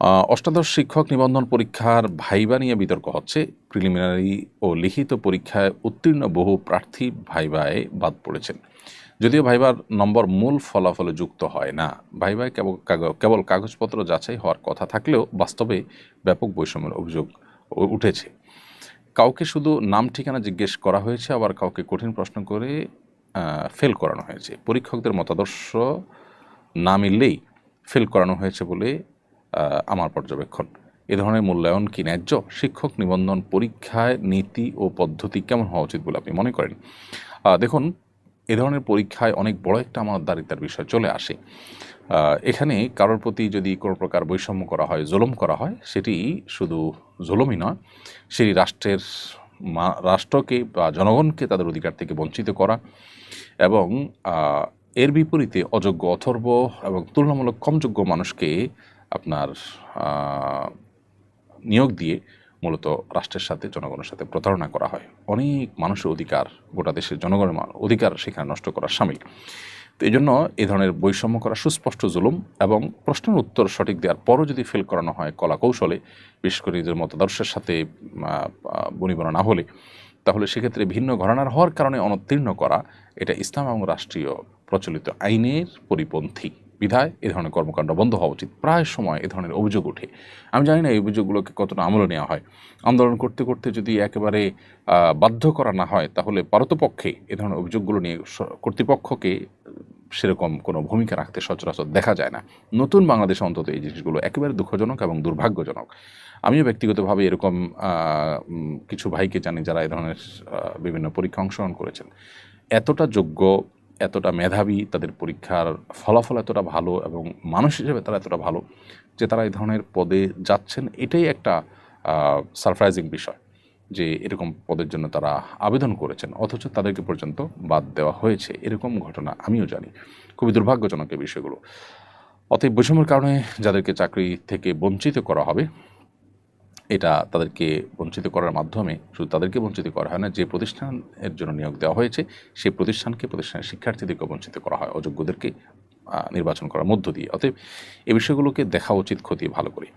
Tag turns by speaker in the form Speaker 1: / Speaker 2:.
Speaker 1: অষ্টাদশ শিক্ষক নিবন্ধন পরীক্ষার ভাইবা নিয়ে বিতর্ক হচ্ছে। প্রিলিমিনারি ও লিখিত পরীক্ষায় উত্তীর্ণ বহু প্রার্থী ভাইবায় বাদ পড়েছেন। যদিও ভাইবার নম্বর মূল ফলাফলে যুক্ত হয় না, ভাইবায় কেবল কেবল কাগজপত্র যাচাই হওয়ার কথা থাকলেও বাস্তবে ব্যাপক বৈষম্যের অভিযোগ উঠেছে। কাউকে শুধু নাম ঠিকানা জিজ্ঞেস করা হয়েছে, আবার কাউকে কঠিন প্রশ্ন করে ফেল করানো হয়েছে। পরীক্ষকদের মতাদর্শ না মিললেই ফেল করানো হয়েছে বলে আমার পর্যবেক্ষণ। এ ধরনের মূল্যায়ন কি ন্যায্য? শিক্ষক নিবন্ধন পরীক্ষায় নীতি ও পদ্ধতি কেমন হওয়া উচিত বলে আপনি মনে করেন? দেখুন, এ ধরনের পরীক্ষায় অনেক বড় একটা আমাদারিতার বিষয় চলে আসে। এখানে কারোর প্রতি যদি কোনো প্রকার বৈষম্য করা হয়, জুলুম করা হয়, সেটি শুধু জুলুমই নয় সেই রাষ্ট্রের রাষ্ট্রকে বা জনগণকে তাদের অধিকার থেকে বঞ্চিত করা এবং এর বিপরীতে অযোগ্য, অথর্ব এবং তুলনামূলক কমযোগ্য মানুষকে আপনার নিয়োগ দিয়ে মূলত রাষ্ট্রের সাথে, জনগণের সাথে প্রতারণা করা হয়। অনেক মানুষের অধিকার, গোটা দেশের জনগণের অধিকার সেখানে নষ্ট করা সামিল। তো এই জন্য এ ধরনের বৈষম্য করা সুস্পষ্ট জুলুম এবং প্রশ্নের উত্তর সঠিক দেওয়ার পরও যদি ফেল করানো হয় কলা কৌশলে, বিশেষ করে নিজের মতাদর্শের সাথে বনিবনা না হলে, তাহলে সেক্ষেত্রে ভিন্ন ঘরানার হওয়ার কারণে অনুত্তীর্ণ করা এটা ইসলাম এবং রাষ্ট্রীয় প্রচলিত আইনের পরিপন্থী। বিধায় এ ধরনের কর্মকাণ্ড বন্ধ হওয়া উচিত। প্রায় সময় এ ধরনের অভিযোগ ওঠে। আমি জানি না এই অভিযোগগুলোকে কতটা আমলে নেওয়া হয়। আন্দোলন করতে করতে যদি একেবারে বাধ্য করা না হয়, তাহলে পারতপক্ষে এ ধরনের অভিযোগগুলো নিয়ে কর্তৃপক্ষকে সেরকম কোনো ভূমিকা রাখতে সচরাচর দেখা যায় না। নতুন বাংলাদেশে অন্তত এই জিনিসগুলো একেবারে দুঃখজনক এবং দুর্ভাগ্যজনক। আমিও ব্যক্তিগতভাবে এরকম কিছু ভাইকে জানি যারা এ ধরনের বিভিন্ন পরীক্ষা অংশগ্রহণ করেছেন। এতটা যোগ্য এতটা মেধাবী, তাদের পরীক্ষার ফলাফল এতটা ভালো এবং মানুষ হিসেবে তারা এতটা ভালো যে তারা এই ধরনের পদে যাচ্ছেন, এটাই একটা সারপ্রাইজিং বিষয় যে এরকম পদের জন্য তারা আবেদন করেছেন। অথচ তাদেরকে পর্যন্ত বাদ দেওয়া হয়েছে। এরকম ঘটনা আমিও জানি। খুবই দুর্ভাগ্যজনক এই বিষয়গুলো। অতএব বৈষম্যের কারণে যাদেরকে চাকরি থেকে বঞ্চিত করা হবে এটা তাদেরকে বঞ্চিত করার মাধ্যমে, শুধু তাদেরকে বঞ্চিত করা হয় না, যে প্রতিষ্ঠানের জন্য নিয়োগ দেওয়া হয়েছে, সেই প্রতিষ্ঠানকে, প্রতিষ্ঠানের শিক্ষার্থীদেরকে বঞ্চিত করা হয়, অযোগ্যদেরকে নির্বাচন করার মধ্য দিয়ে। অতএব এ বিষয়গুলোকে দেখা উচিত, ক্ষতি ভালো করে।